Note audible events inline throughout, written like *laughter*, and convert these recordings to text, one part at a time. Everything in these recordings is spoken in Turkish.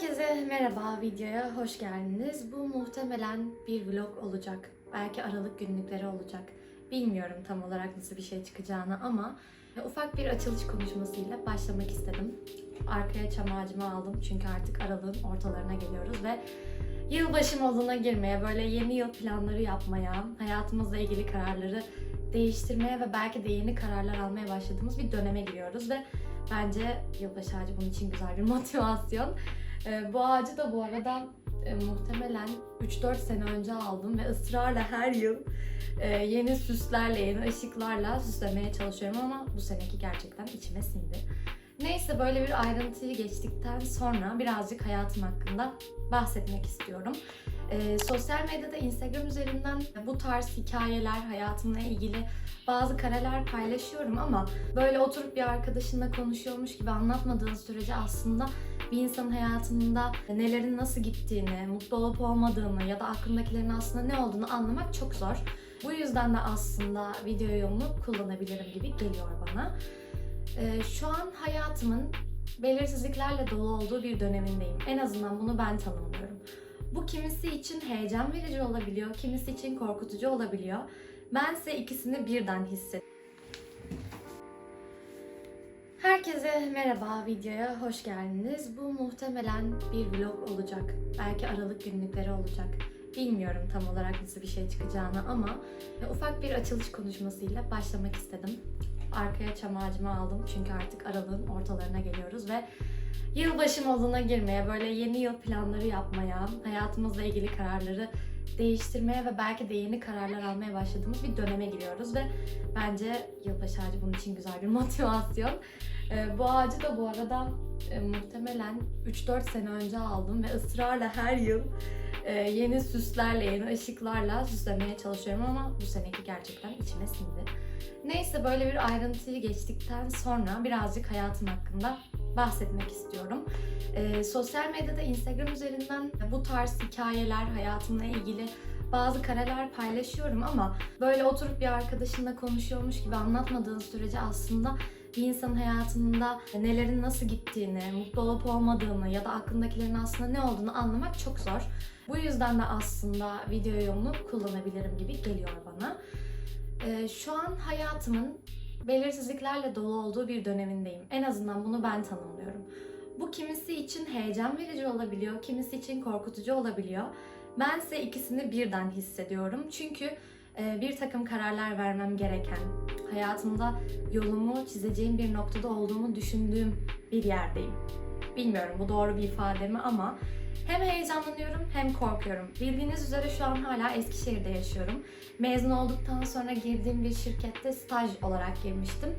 Herkese merhaba videoya hoş geldiniz. Bu muhtemelen bir vlog olacak. Belki aralık günlükleri olacak. Bilmiyorum tam olarak nasıl bir şey çıkacağını ama ufak bir açılış konuşmasıyla başlamak istedim. Arkaya çam ağacımı aldım çünkü artık aralığın ortalarına geliyoruz ve yılbaşı moduna girmeye, böyle yeni yıl planları yapmaya, hayatımızla ilgili kararları değiştirmeye ve belki de yeni kararlar almaya başladığımız bir döneme giriyoruz ve bence yılbaşı ağacı bunun için güzel bir *laughs* motivasyon. Ee, bu ağacı da bu arada e, muhtemelen 3-4 sene önce aldım ve ısrarla her yıl e, yeni süslerle, yeni ışıklarla süslemeye çalışıyorum ama bu seneki gerçekten içime sindi. Neyse böyle bir ayrıntıyı geçtikten sonra birazcık hayatım hakkında bahsetmek istiyorum. Ee, sosyal medyada Instagram üzerinden bu tarz hikayeler, hayatımla ilgili bazı kareler paylaşıyorum ama böyle oturup bir arkadaşınla konuşuyormuş gibi anlatmadığın sürece aslında bir insanın hayatında nelerin nasıl gittiğini, mutlu olup olmadığını ya da aklındakilerin aslında ne olduğunu anlamak çok zor. Bu yüzden de aslında video yolunu kullanabilirim gibi geliyor bana. Ee, şu an hayatımın belirsizliklerle dolu olduğu bir dönemindeyim. En azından bunu ben tanımlıyorum. Bu kimisi için heyecan verici olabiliyor, kimisi için korkutucu olabiliyor. Bense ikisini birden hissediyorum. Herkese merhaba videoya hoş geldiniz. Bu muhtemelen bir vlog olacak. Belki aralık günlükleri olacak. Bilmiyorum tam olarak nasıl bir şey çıkacağını ama ufak bir açılış konuşmasıyla başlamak istedim. Arkaya çam ağacımı aldım çünkü artık aralığın ortalarına geliyoruz ve yılbaşı moduna girmeye, böyle yeni yıl planları yapmaya, hayatımızla ilgili kararları değiştirmeye ve belki de yeni kararlar almaya başladığımız bir döneme giriyoruz ve bence yılbaşı ağacı bunun için güzel bir *laughs* motivasyon. Ee, bu ağacı da bu arada e, muhtemelen 3-4 sene önce aldım ve ısrarla her yıl e, yeni süslerle, yeni ışıklarla süslemeye çalışıyorum ama bu seneki gerçekten içime sindi. Neyse böyle bir ayrıntıyı geçtikten sonra birazcık hayatım hakkında bahsetmek istiyorum. Ee, sosyal medyada Instagram üzerinden bu tarz hikayeler, hayatımla ilgili bazı kareler paylaşıyorum ama böyle oturup bir arkadaşınla konuşuyormuş gibi anlatmadığın sürece aslında bir insanın hayatında nelerin nasıl gittiğini, mutlu olup olmadığını ya da aklındakilerin aslında ne olduğunu anlamak çok zor. Bu yüzden de aslında video yolunu kullanabilirim gibi geliyor bana. Ee, şu an hayatımın belirsizliklerle dolu olduğu bir dönemindeyim. En azından bunu ben tanımlıyorum. Bu kimisi için heyecan verici olabiliyor, kimisi için korkutucu olabiliyor. Bense ikisini birden hissediyorum. Çünkü bir takım kararlar vermem gereken, hayatımda yolumu çizeceğim bir noktada olduğumu düşündüğüm bir yerdeyim. Bilmiyorum bu doğru bir ifade mi ama hem heyecanlanıyorum hem korkuyorum. Bildiğiniz üzere şu an hala Eskişehir'de yaşıyorum. Mezun olduktan sonra girdiğim bir şirkette staj olarak girmiştim.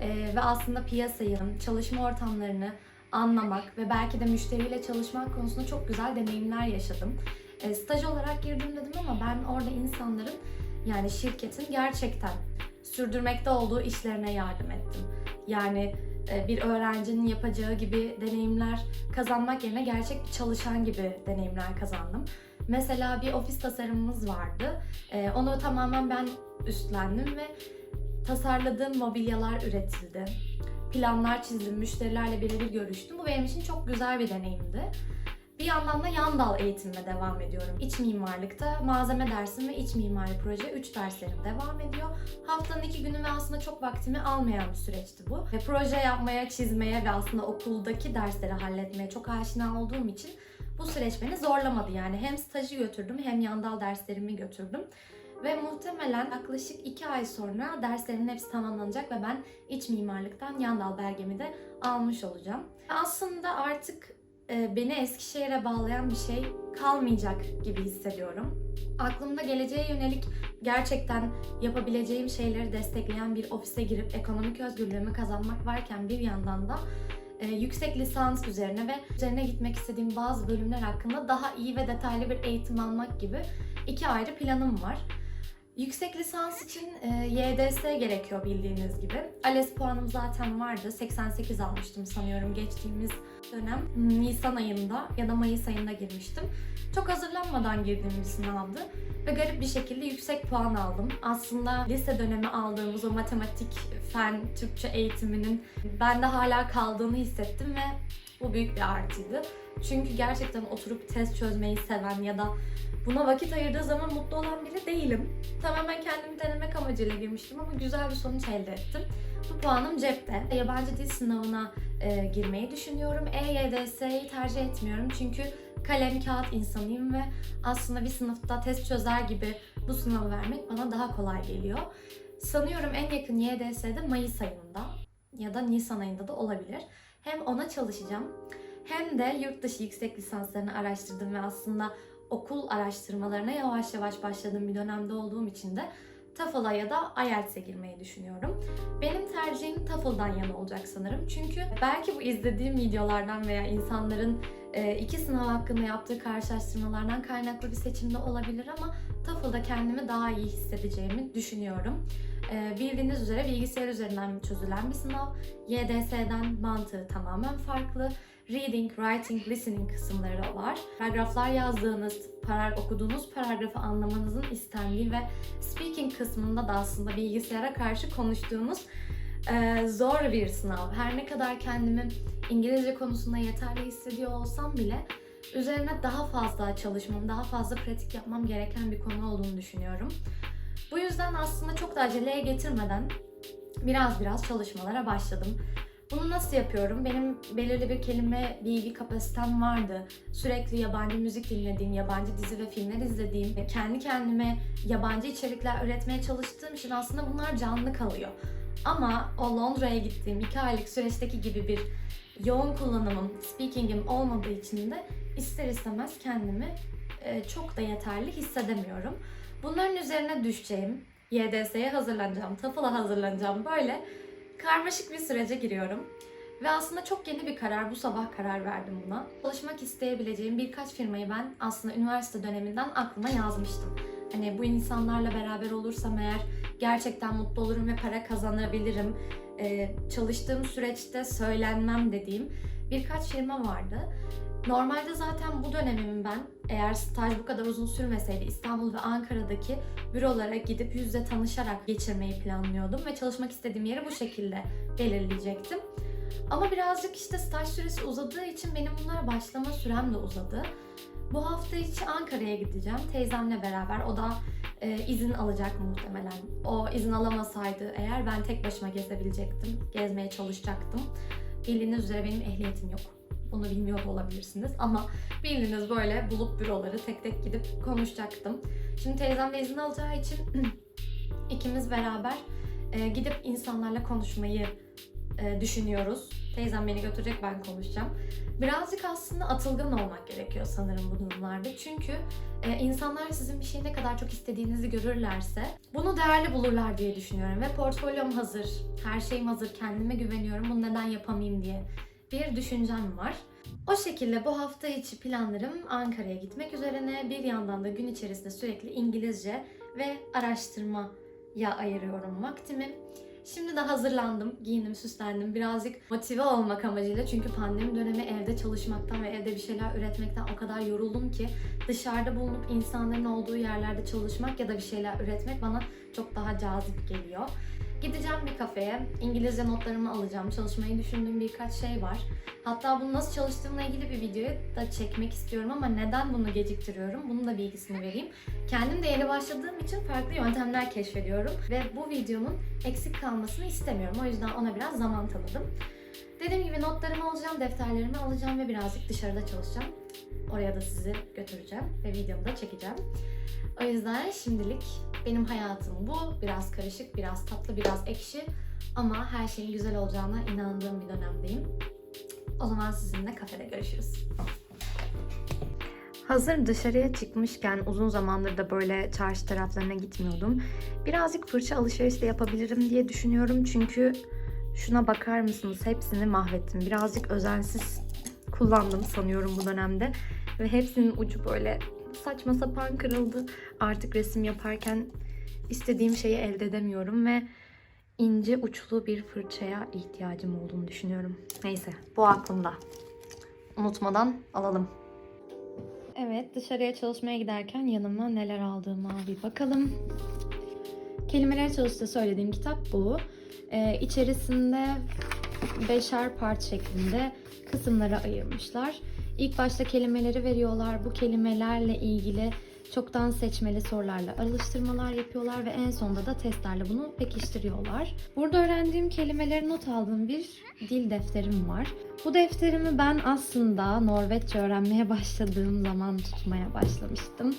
Ee, ve aslında piyasayı, çalışma ortamlarını anlamak ve belki de müşteriyle çalışmak konusunda çok güzel deneyimler yaşadım. Ee, staj olarak girdim dedim ama ben orada insanların yani şirketin gerçekten sürdürmekte olduğu işlerine yardım ettim. Yani e, bir öğrencinin yapacağı gibi deneyimler kazanmak yerine gerçek bir çalışan gibi deneyimler kazandım. Mesela bir ofis tasarımımız vardı. E, onu tamamen ben üstlendim ve tasarladığım mobilyalar üretildi. Planlar çizdim, müşterilerle birebir görüştüm. Bu benim için çok güzel bir deneyimdi. Bir yandan da yan dal eğitimime devam ediyorum. İç mimarlıkta malzeme dersim ve iç mimari proje 3 derslerim devam ediyor. Haftanın 2 günü ve aslında çok vaktimi almayan bir süreçti bu. Ve proje yapmaya, çizmeye ve aslında okuldaki dersleri halletmeye çok aşina olduğum için bu süreç beni zorlamadı yani. Hem stajı götürdüm hem yandal derslerimi götürdüm. Ve muhtemelen yaklaşık 2 ay sonra derslerimin hepsi tamamlanacak ve ben iç mimarlıktan yandal belgemi de almış olacağım. Aslında artık beni Eskişehir'e bağlayan bir şey kalmayacak gibi hissediyorum. Aklımda geleceğe yönelik gerçekten yapabileceğim şeyleri destekleyen bir ofise girip ekonomik özgürlüğümü kazanmak varken bir yandan da e, yüksek lisans üzerine ve üzerine gitmek istediğim bazı bölümler hakkında daha iyi ve detaylı bir eğitim almak gibi iki ayrı planım var. Yüksek lisans için e, YDS gerekiyor bildiğiniz gibi. ALES puanım zaten vardı. 88 almıştım sanıyorum geçtiğimiz dönem. Nisan ayında ya da Mayıs ayında girmiştim. Çok hazırlanmadan girdiğim bir sınavdı. Ve garip bir şekilde yüksek puan aldım. Aslında lise dönemi aldığımız o matematik, fen, Türkçe eğitiminin bende hala kaldığını hissettim ve Bu büyük bir artıydı. Çünkü gerçekten oturup test çözmeyi seven ya da buna vakit ayırdığı zaman mutlu olan biri değilim. Tamamen kendimi denemek amacıyla girmiştim ama güzel bir sonuç elde ettim. Bu puanım cepte. Yabancı dil sınavına e, girmeyi düşünüyorum. EYDS'yi tercih etmiyorum çünkü kalem kağıt insanıyım ve aslında bir sınıfta test çözer gibi bu sınavı vermek bana daha kolay geliyor. Sanıyorum en yakın YDS'de Mayıs ayında ya da Nisan ayında da olabilir. Hem ona çalışacağım hem de yurt dışı yüksek lisanslarını araştırdım ve aslında okul araştırmalarına yavaş yavaş başladığım bir dönemde olduğum için de TOEFL'a ya da IELTS'e girmeyi düşünüyorum. Benim tercihim TOEFL'dan yana olacak sanırım. Çünkü belki bu izlediğim videolardan veya insanların e, iki sınav hakkında yaptığı karşılaştırmalardan kaynaklı bir seçimde olabilir ama TOEFL'da kendimi daha iyi hissedeceğimi düşünüyorum. E, bildiğiniz üzere bilgisayar üzerinden çözülen bir sınav. YDS'den mantığı tamamen farklı. Reading, writing, listening kısımları var. Paragraflar yazdığınız, parar, okuduğunuz paragrafı anlamanızın istendiği ve speaking kısmında da aslında bilgisayara karşı konuştuğunuz e, zor bir sınav. Her ne kadar kendimi İngilizce konusunda yeterli hissediyor olsam bile üzerine daha fazla çalışmam, daha fazla pratik yapmam gereken bir konu olduğunu düşünüyorum. Bu yüzden aslında çok da aceleye getirmeden biraz biraz çalışmalara başladım. Bunu nasıl yapıyorum? Benim belirli bir kelime bilgi kapasitem vardı. Sürekli yabancı müzik dinlediğim, yabancı dizi ve filmler izlediğim, kendi kendime yabancı içerikler üretmeye çalıştığım için aslında bunlar canlı kalıyor. Ama o Londra'ya gittiğim iki aylık süreçteki gibi bir yoğun kullanımım, speaking'im olmadığı için de ister istemez kendimi e, çok da yeterli hissedemiyorum. Bunların üzerine düşeceğim, YDS'ye hazırlanacağım, TOEFL'a hazırlanacağım böyle karmaşık bir sürece giriyorum. Ve aslında çok yeni bir karar, bu sabah karar verdim buna. Çalışmak isteyebileceğim birkaç firmayı ben aslında üniversite döneminden aklıma yazmıştım. Hani bu insanlarla beraber olursam eğer gerçekten mutlu olurum ve para kazanabilirim. Ee, çalıştığım süreçte söylenmem dediğim birkaç firma vardı. Normalde zaten bu dönemimi ben eğer staj bu kadar uzun sürmeseydi İstanbul ve Ankara'daki bürolara gidip yüzle tanışarak geçirmeyi planlıyordum ve çalışmak istediğim yeri bu şekilde belirleyecektim. Ama birazcık işte staj süresi uzadığı için benim bunlara başlama sürem de uzadı. Bu hafta içi Ankara'ya gideceğim teyzemle beraber. O da e, izin alacak muhtemelen. O izin alamasaydı eğer ben tek başıma gezebilecektim. Gezmeye çalışacaktım. Bildiğiniz üzere benim ehliyetim yok. Bunu bilmiyor olabilirsiniz ama bildiğiniz böyle bulup büroları tek tek gidip konuşacaktım. Şimdi teyzem de izin alacağı için *clears throat* ikimiz beraber e, gidip insanlarla konuşmayı e, düşünüyoruz. Teyzem beni götürecek ben konuşacağım. Birazcık aslında atılgan olmak gerekiyor sanırım bu durumlarda. Çünkü e, insanlar sizin bir şeyi ne kadar çok istediğinizi görürlerse bunu değerli bulurlar diye düşünüyorum. Ve portfolyom hazır, her şeyim hazır, kendime güveniyorum. Bunu neden yapamayayım diye bir düşüncem var. O şekilde bu hafta içi planlarım Ankara'ya gitmek üzerine. Bir yandan da gün içerisinde sürekli İngilizce ve araştırmaya ayırıyorum vaktimi. Şimdi de hazırlandım, giyindim, süslendim. Birazcık motive olmak amacıyla çünkü pandemi dönemi evde çalışmaktan ve evde bir şeyler üretmekten o kadar yoruldum ki dışarıda bulunup insanların olduğu yerlerde çalışmak ya da bir şeyler üretmek bana çok daha cazip geliyor. Gideceğim bir kafeye, İngilizce notlarımı alacağım, çalışmayı düşündüğüm birkaç şey var. Hatta bunu nasıl çalıştığımla ilgili bir videoyu da çekmek istiyorum ama neden bunu geciktiriyorum? Bunun da bilgisini vereyim. Kendim de yeni başladığım için farklı yöntemler keşfediyorum ve bu videonun eksik kalmasını istemiyorum. O yüzden ona biraz zaman tanıdım. Dediğim gibi notlarımı alacağım, defterlerimi alacağım ve birazcık dışarıda çalışacağım. Oraya da sizi götüreceğim ve videomu da çekeceğim. O yüzden şimdilik benim hayatım bu. Biraz karışık, biraz tatlı, biraz ekşi. Ama her şeyin güzel olacağına inandığım bir dönemdeyim. O zaman sizinle kafede görüşürüz. Hazır dışarıya çıkmışken uzun zamandır da böyle çarşı taraflarına gitmiyordum. Birazcık fırça alışveriş de yapabilirim diye düşünüyorum. Çünkü şuna bakar mısınız? Hepsini mahvettim. Birazcık özensiz kullandım sanıyorum bu dönemde. Ve hepsinin ucu böyle saçma sapan kırıldı. Artık resim yaparken istediğim şeyi elde edemiyorum ve ince uçlu bir fırçaya ihtiyacım olduğunu düşünüyorum. Neyse bu aklımda. Unutmadan alalım. Evet dışarıya çalışmaya giderken yanıma neler aldığıma bir bakalım. Kelimeler çalıştığı söylediğim kitap bu. Ee, içerisinde beşer part şeklinde kısımlara ayırmışlar. İlk başta kelimeleri veriyorlar. Bu kelimelerle ilgili çoktan seçmeli sorularla alıştırmalar yapıyorlar ve en sonunda da testlerle bunu pekiştiriyorlar. Burada öğrendiğim kelimeleri not aldığım bir dil defterim var. Bu defterimi ben aslında Norveççe öğrenmeye *laughs* başladığım zaman tutmaya başlamıştım.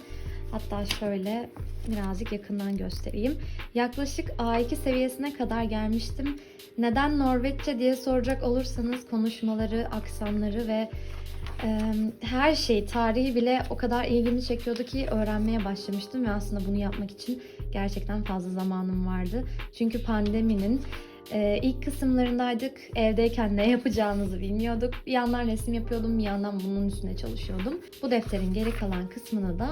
Hatta şöyle birazcık yakından göstereyim. Yaklaşık A2 seviyesine kadar gelmiştim. Neden Norveççe diye soracak olursanız konuşmaları, aksanları ve her şey, tarihi bile o kadar ilgimi çekiyordu ki öğrenmeye başlamıştım ve aslında bunu yapmak için gerçekten fazla zamanım vardı. Çünkü pandeminin ilk kısımlarındaydık. Evdeyken ne yapacağımızı bilmiyorduk. Bir yandan resim yapıyordum, bir yandan bunun üstüne çalışıyordum. Bu defterin geri kalan kısmını da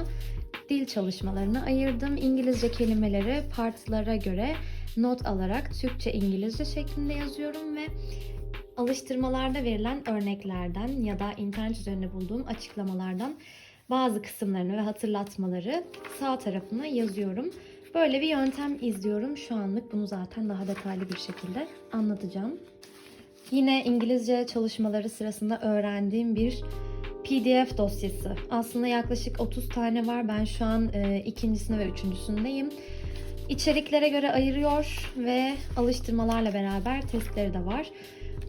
dil çalışmalarına ayırdım. İngilizce kelimeleri partlara göre not alarak Türkçe İngilizce şeklinde yazıyorum ve alıştırmalarda verilen örneklerden ya da internet üzerinde bulduğum açıklamalardan bazı kısımlarını ve hatırlatmaları sağ tarafına yazıyorum. Böyle bir yöntem izliyorum. Şu anlık bunu zaten daha detaylı bir şekilde anlatacağım. Yine İngilizce çalışmaları sırasında öğrendiğim bir PDF dosyası. Aslında yaklaşık 30 tane var. Ben şu an e, ikincisinde ve üçüncüsündeyim. İçeriklere göre ayırıyor ve alıştırmalarla beraber testleri de var.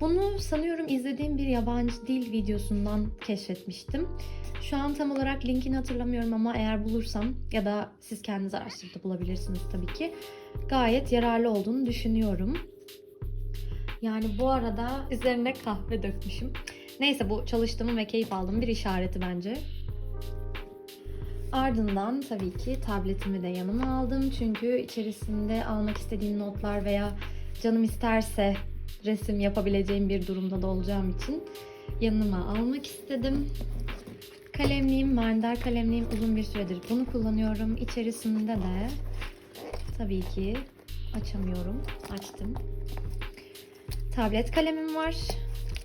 Bunu sanıyorum izlediğim bir yabancı dil videosundan keşfetmiştim. Şu an tam olarak linkini hatırlamıyorum ama eğer bulursam ya da siz kendiniz araştırıp da bulabilirsiniz tabii ki. Gayet yararlı olduğunu düşünüyorum. Yani bu arada üzerine kahve dökmüşüm. Neyse bu çalıştığımın ve keyif aldığım bir işareti bence. Ardından tabii ki tabletimi de yanıma aldım. Çünkü içerisinde almak istediğim notlar veya canım isterse resim yapabileceğim bir durumda da olacağım için yanıma almak istedim. Kalemliğim, mandar kalemliğim uzun bir süredir bunu kullanıyorum. İçerisinde de tabii ki açamıyorum. Açtım. Tablet kalemim var.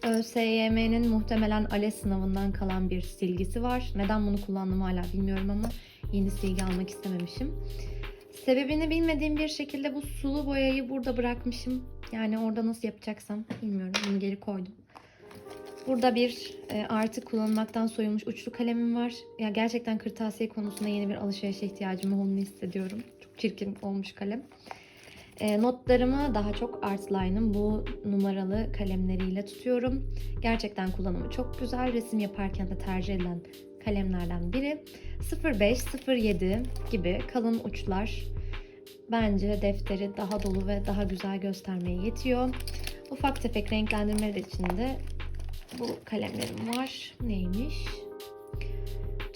ÖSYM'nin muhtemelen ALES sınavından kalan bir silgisi var. Neden bunu kullandım hala bilmiyorum ama yeni silgi almak istememişim. Sebebini bilmediğim bir şekilde bu sulu boyayı burada bırakmışım. Yani orada nasıl yapacaksam bilmiyorum. Bunu geri koydum. Burada bir e, artık kullanılmaktan soyulmuş uçlu kalemim var. Ya gerçekten kırtasiye konusunda yeni bir alışverişe ihtiyacım olduğunu hissediyorum. Çok çirkin olmuş kalem. E, notlarımı daha çok Artline'ın bu numaralı kalemleriyle tutuyorum. Gerçekten kullanımı çok güzel. Resim yaparken de tercih edilen kalemlerden biri. 05-07 gibi kalın uçlar bence defteri daha dolu ve daha güzel göstermeye yetiyor. Ufak tefek renklendirmeler için de bu kalemlerim var. Neymiş?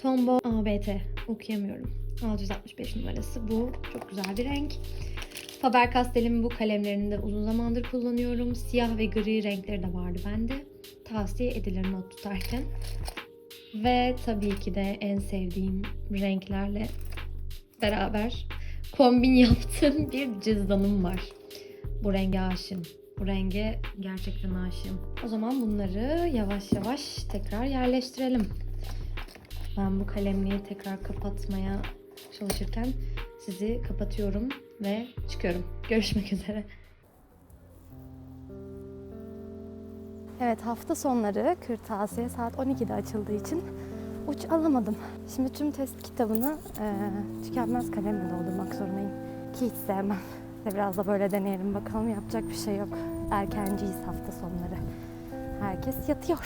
Tombow ABT okuyamıyorum. 665 numarası bu. Çok güzel bir renk. Faber-Castell'in bu kalemlerini de uzun zamandır kullanıyorum. Siyah ve gri renkleri de vardı bende. Tavsiye edilir not tutarken. Ve tabii ki de en sevdiğim renklerle beraber kombin *laughs* yaptığım bir cüzdanım var. Bu renge aşığım. Bu renge gerçekten aşığım. O zaman bunları yavaş yavaş tekrar yerleştirelim. Ben bu kalemliği tekrar kapatmaya çalışırken sizi kapatıyorum ve çıkıyorum. Görüşmek üzere. Evet hafta sonları kırtasiye saat 12'de açıldığı için uç alamadım. Şimdi tüm test kitabını e, tükenmez kalemle doldurmak zorundayım. Ki hiç sevmem. Biraz da böyle deneyelim bakalım yapacak bir şey yok. Erkenciyiz hafta sonları. Herkes yatıyor.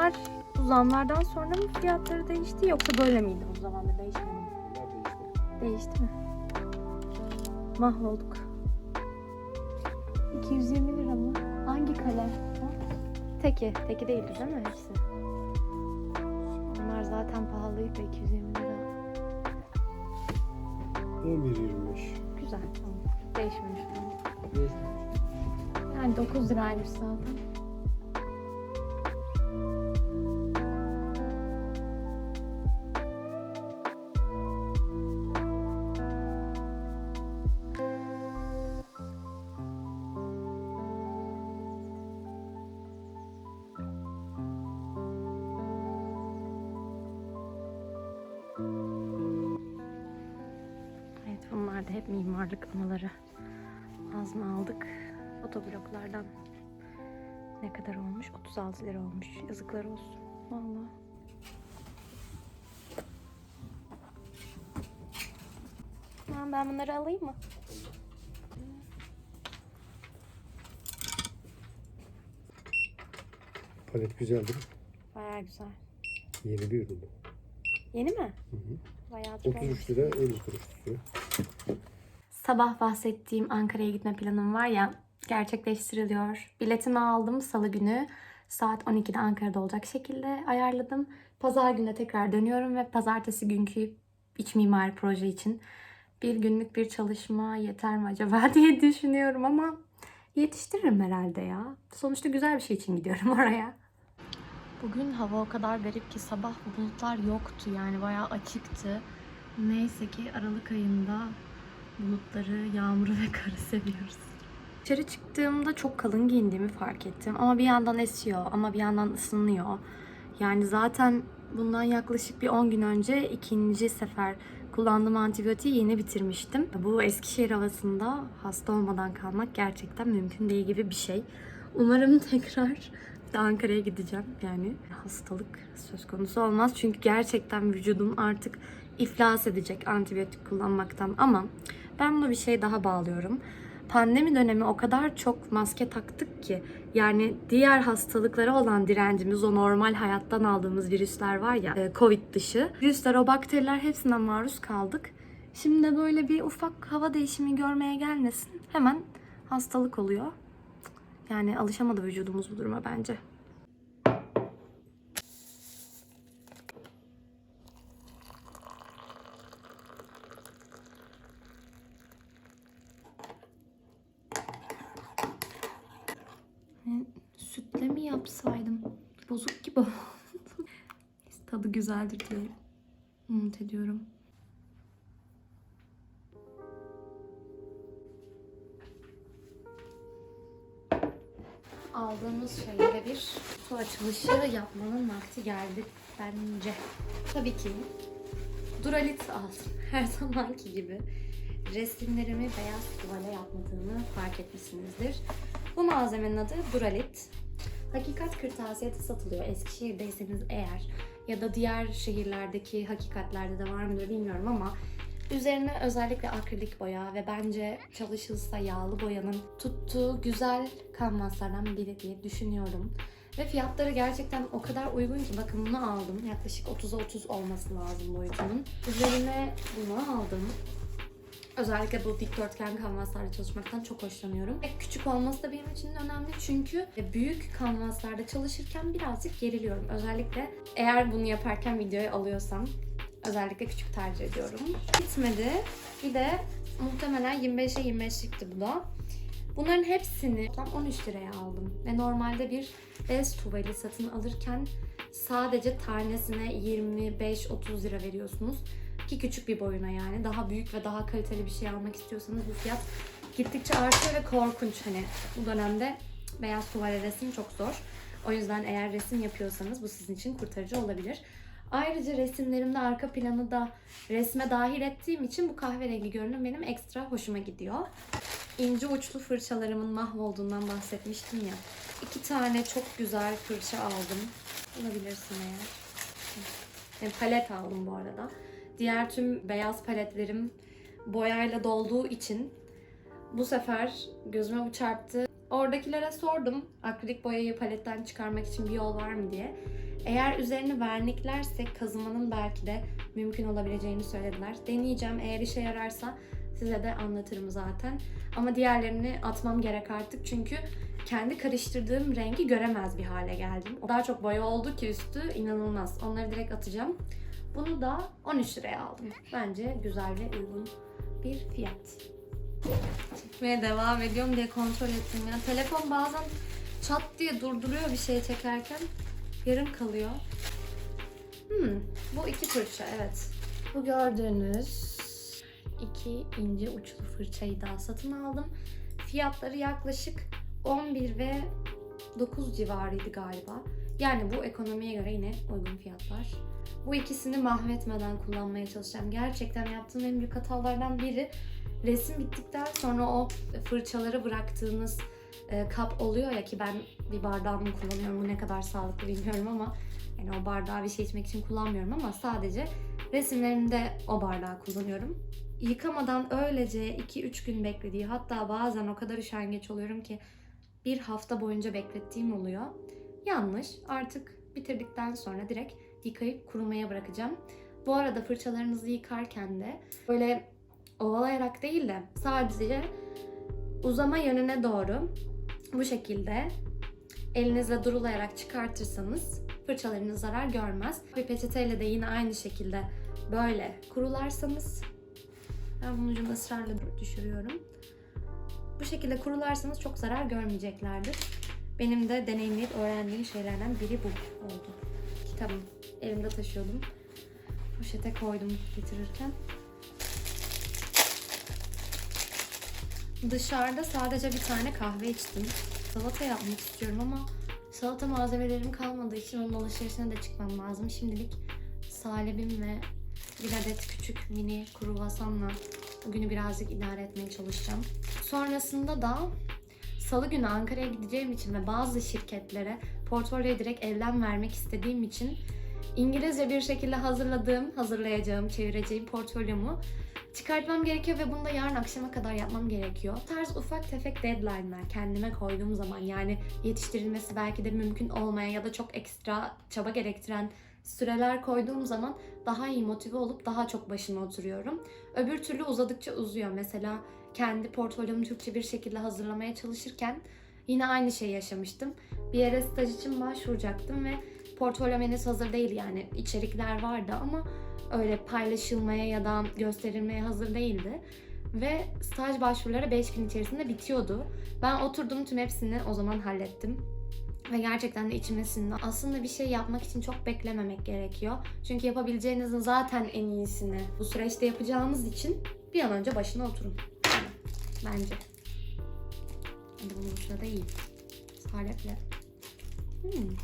Bunlar bu zamlardan sonra mı fiyatları değişti yoksa böyle miydi o zaman da değişmedi mi? Değişti. Mi? Mahvolduk. 220 lira mı? Hangi kalem? Ha? Teki. Teki değildi değil mi hepsi? Onlar zaten pahalıydı 220 lira. 11.25. Güzel tamam. Değişmemiş. Değişti. Yani 9 liraymış zaten. Mimarlık anıları. Az mı aldık? Otobloklardan ne kadar olmuş? 36 lira olmuş. Yazıklar olsun. Vallahi. Tamam ben bunları alayım mı? Palet güzeldir. Baya güzel. Yeni bir ürün. Yeni mi? Hı hı. Bayağı 33 lira 50 kuruş tutuyor. Sabah bahsettiğim Ankara'ya gitme planım var ya gerçekleştiriliyor. Biletimi aldım salı günü. Saat 12'de Ankara'da olacak şekilde ayarladım. Pazar günü tekrar dönüyorum ve pazartesi günkü iç mimari proje için bir günlük bir çalışma yeter mi acaba *laughs* diye düşünüyorum ama yetiştiririm herhalde ya. Sonuçta güzel bir şey için gidiyorum *laughs* oraya. Bugün hava o kadar garip ki sabah bulutlar yoktu yani bayağı açıktı. Neyse ki Aralık ayında bulutları, yağmuru ve karı seviyoruz. Dışarı çıktığımda çok kalın giyindiğimi fark ettim. Ama bir yandan esiyor ama bir yandan ısınıyor. Yani zaten bundan yaklaşık bir 10 gün önce ikinci sefer kullandığım antibiyotiği yeni bitirmiştim. Bu Eskişehir havasında hasta olmadan kalmak gerçekten mümkün değil gibi bir şey. Umarım tekrar Ankara'ya gideceğim. Yani hastalık söz konusu olmaz. Çünkü gerçekten vücudum artık iflas edecek antibiyotik kullanmaktan. Ama ben bunu bir şey daha bağlıyorum. Pandemi dönemi o kadar çok maske taktık ki yani diğer hastalıklara olan direncimiz o normal hayattan aldığımız virüsler var ya e, Covid dışı. Virüsler o bakteriler hepsinden maruz kaldık. Şimdi böyle bir ufak hava değişimi görmeye gelmesin. Hemen hastalık oluyor. Yani alışamadı vücudumuz bu duruma bence. Yani sütle mi yapsaydım? Bozuk gibi oldu. *laughs* Tadı güzeldir diye umut ediyorum. Aldığımız şeylere bir su açılışı yapmanın vakti geldi bence. Tabii ki Duralit aldım. *laughs* Her zamanki gibi. Resimlerimi beyaz tuvale yapmadığımı fark etmişsinizdir. Bu malzemenin adı Duralit. Hakikat kırtasiyesi satılıyor Eskişehir'deyseniz eğer ya da diğer şehirlerdeki hakikatlerde de var mıdır bilmiyorum ama üzerine özellikle akrilik boya ve bence çalışılsa yağlı boyanın tuttuğu güzel kanvaslardan biri diye düşünüyorum. Ve fiyatları gerçekten o kadar uygun ki bakın bunu aldım. Yaklaşık 30'a 30 olması lazım boyutunun. Üzerine bunu aldım. Özellikle bu dikdörtgen kanvaslarda çalışmaktan çok hoşlanıyorum. Ve küçük olması da benim için önemli çünkü büyük kanvaslarda çalışırken birazcık geriliyorum. Özellikle eğer bunu yaparken videoya alıyorsam özellikle küçük tercih ediyorum. Bitmedi. Bir de muhtemelen 25'e 25'likti bu da. Bunların hepsini toplam 13 liraya aldım. Ve normalde bir bez tuvali satın alırken sadece tanesine 25-30 lira veriyorsunuz. Ki küçük bir boyuna yani. Daha büyük ve daha kaliteli bir şey almak istiyorsanız bu fiyat gittikçe artıyor ve korkunç. Hani bu dönemde beyaz tuvale resim çok zor. O yüzden eğer resim yapıyorsanız bu sizin için kurtarıcı olabilir. Ayrıca resimlerimde arka planı da resme dahil ettiğim için bu kahverengi görünüm benim ekstra hoşuma gidiyor. İnce uçlu fırçalarımın mahvolduğundan bahsetmiştim ya. İki tane çok güzel fırça aldım. Bulabilirsin eğer. Yani palet aldım bu arada. Diğer tüm beyaz paletlerim boyayla dolduğu için bu sefer gözüme bu çarptı. Orada oradakilere sordum. Akrilik boyayı paletten çıkarmak için bir yol var mı diye. Eğer üzerini verniklersek kazımanın belki de mümkün olabileceğini söylediler. Deneyeceğim. Eğer işe yararsa size de anlatırım zaten. Ama diğerlerini atmam gerek artık çünkü kendi karıştırdığım rengi göremez bir hale geldim. O kadar çok boya oldu ki üstü inanılmaz. Onları direkt atacağım. Bunu da 13 liraya aldım. Bence güzel ve uygun bir fiyat. Çekmeye devam ediyorum diye kontrol ettim ya. Telefon bazen çat diye durduruyor bir şey çekerken. Yarım kalıyor. Hmm, bu iki fırça evet. Bu gördüğünüz iki ince uçlu fırçayı daha satın aldım. Fiyatları yaklaşık 11 ve 9 civarıydı galiba. Yani bu ekonomiye göre yine uygun fiyatlar. Bu ikisini mahvetmeden kullanmaya çalışacağım. Gerçekten yaptığım en büyük hatalardan biri resim bittikten sonra o fırçaları bıraktığınız e, kap oluyor ya ki ben bir bardağımı kullanıyorum. Bu ne kadar sağlıklı bilmiyorum ama yani o bardağı bir şey içmek için kullanmıyorum ama sadece resimlerimde o bardağı kullanıyorum. Yıkamadan öylece 2-3 gün beklediği hatta bazen o kadar üşengeç oluyorum ki bir hafta boyunca beklettiğim oluyor. Yanlış. Artık bitirdikten sonra direkt yıkayıp kurumaya bırakacağım. Bu arada fırçalarınızı yıkarken de böyle ovalayarak değil de sadece uzama yönüne doğru bu şekilde elinizle durulayarak çıkartırsanız fırçalarınız zarar görmez. Bir peçeteyle de yine aynı şekilde böyle kurularsanız ben bunun ucunu ısrarla düşürüyorum. Bu şekilde kurularsanız çok zarar görmeyeceklerdir. Benim de deneyimleyip öğrendiğim şeylerden biri bu oldu. Kitabım elimde taşıyordum. Poşete koydum getirirken. Dışarıda sadece bir tane kahve içtim. Salata yapmak istiyorum ama salata malzemelerim kalmadığı için onun alışverişine de çıkmam lazım. Şimdilik salebim ve bir adet küçük mini kruvasanla bugünü birazcık idare etmeye çalışacağım. Sonrasında da salı günü Ankara'ya gideceğim için ve bazı şirketlere portfolyoyu direkt elden vermek istediğim için İngilizce bir şekilde hazırladığım, hazırlayacağım, çevireceğim portfolyomu çıkartmam gerekiyor ve bunu da yarın akşama kadar yapmam gerekiyor. Bu tarz ufak tefek deadline'lar kendime koyduğum zaman yani yetiştirilmesi belki de mümkün olmayan ya da çok ekstra çaba gerektiren süreler koyduğum zaman daha iyi motive olup daha çok başına oturuyorum. Öbür türlü uzadıkça uzuyor. Mesela kendi portfolyomu Türkçe bir şekilde hazırlamaya çalışırken yine aynı şeyi yaşamıştım. Bir yere staj için başvuracaktım ve portfolyom henüz hazır değil yani içerikler vardı ama öyle paylaşılmaya ya da gösterilmeye hazır değildi. Ve staj başvuruları 5 gün içerisinde bitiyordu. Ben oturdum tüm hepsini o zaman hallettim. Ve gerçekten de içime sindi. Aslında bir şey yapmak için çok beklememek gerekiyor. Çünkü yapabileceğinizin zaten en iyisini bu süreçte yapacağınız için bir an önce başına oturun. Bence. Hadi bunun uçuna da iyi. Saleple. Hmm.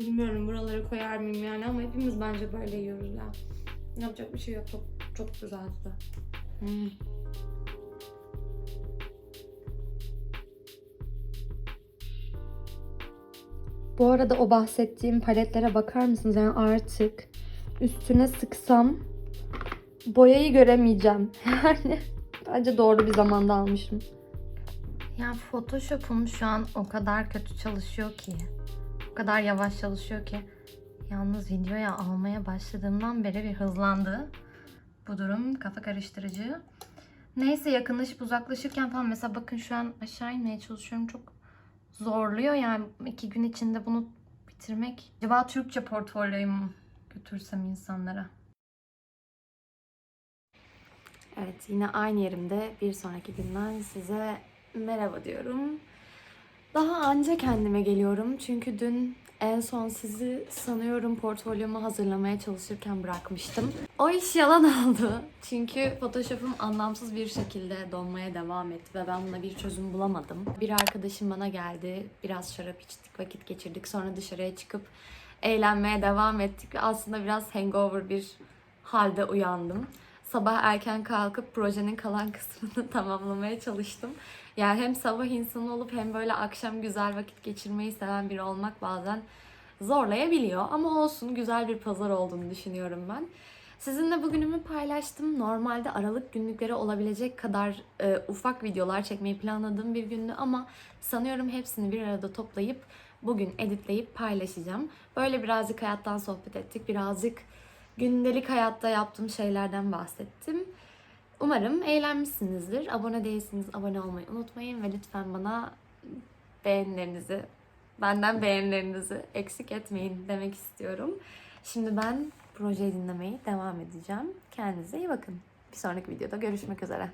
Bilmiyorum buraları koyar mıyım yani ama hepimiz bence böyle yiyoruz ya. Yapacak bir şey yok. Çok, çok güzeldi de. Hmm. Bu arada o bahsettiğim paletlere bakar mısınız? Yani artık üstüne sıksam boyayı göremeyeceğim. *laughs* Yani bence doğru bir zamanda almışım. Ya Photoshop'um şu an o kadar kötü çalışıyor ki. O kadar yavaş çalışıyor ki. Yalnız videoya almaya başladığımdan beri bir hızlandı. Bu durum kafa karıştırıcı. Neyse yakınlaşıp uzaklaşırken falan mesela bakın şu an aşağı inmeye çalışıyorum. Çok zorluyor yani iki gün içinde bunu bitirmek. Acaba Türkçe portfolyoyu götürsem insanlara? Evet yine aynı yerimde bir sonraki günden size merhaba diyorum. Daha anca kendime geliyorum çünkü dün en son sizi sanıyorum portfolyomu hazırlamaya çalışırken bırakmıştım. O iş yalan oldu. Çünkü Photoshop'um anlamsız bir şekilde donmaya devam etti ve ben buna bir çözüm bulamadım. Bir arkadaşım bana geldi, biraz şarap içtik, vakit geçirdik. Sonra dışarıya çıkıp eğlenmeye devam ettik aslında biraz hangover bir halde uyandım. Sabah erken kalkıp projenin kalan *laughs* kısmını tamamlamaya çalıştım. Yani hem sabah insanı olup hem böyle akşam güzel vakit geçirmeyi seven biri olmak bazen zorlayabiliyor. Ama olsun güzel bir pazar olduğunu düşünüyorum ben. Sizinle bugünümü paylaştım. Normalde Aralık günlükleri olabilecek kadar e, ufak videolar çekmeyi planladığım bir gündü ama sanıyorum hepsini bir arada toplayıp bugün editleyip paylaşacağım. Böyle birazcık hayattan sohbet ettik. Birazcık gündelik hayatta yaptığım şeylerden bahsettim. Umarım eğlenmişsinizdir. Abone değilseniz abone olmayı unutmayın ve lütfen bana beğenilerinizi, benden beğenilerinizi eksik etmeyin demek istiyorum. Şimdi ben projeyi dinlemeye devam edeceğim. Kendinize iyi bakın. Bir sonraki videoda görüşmek üzere.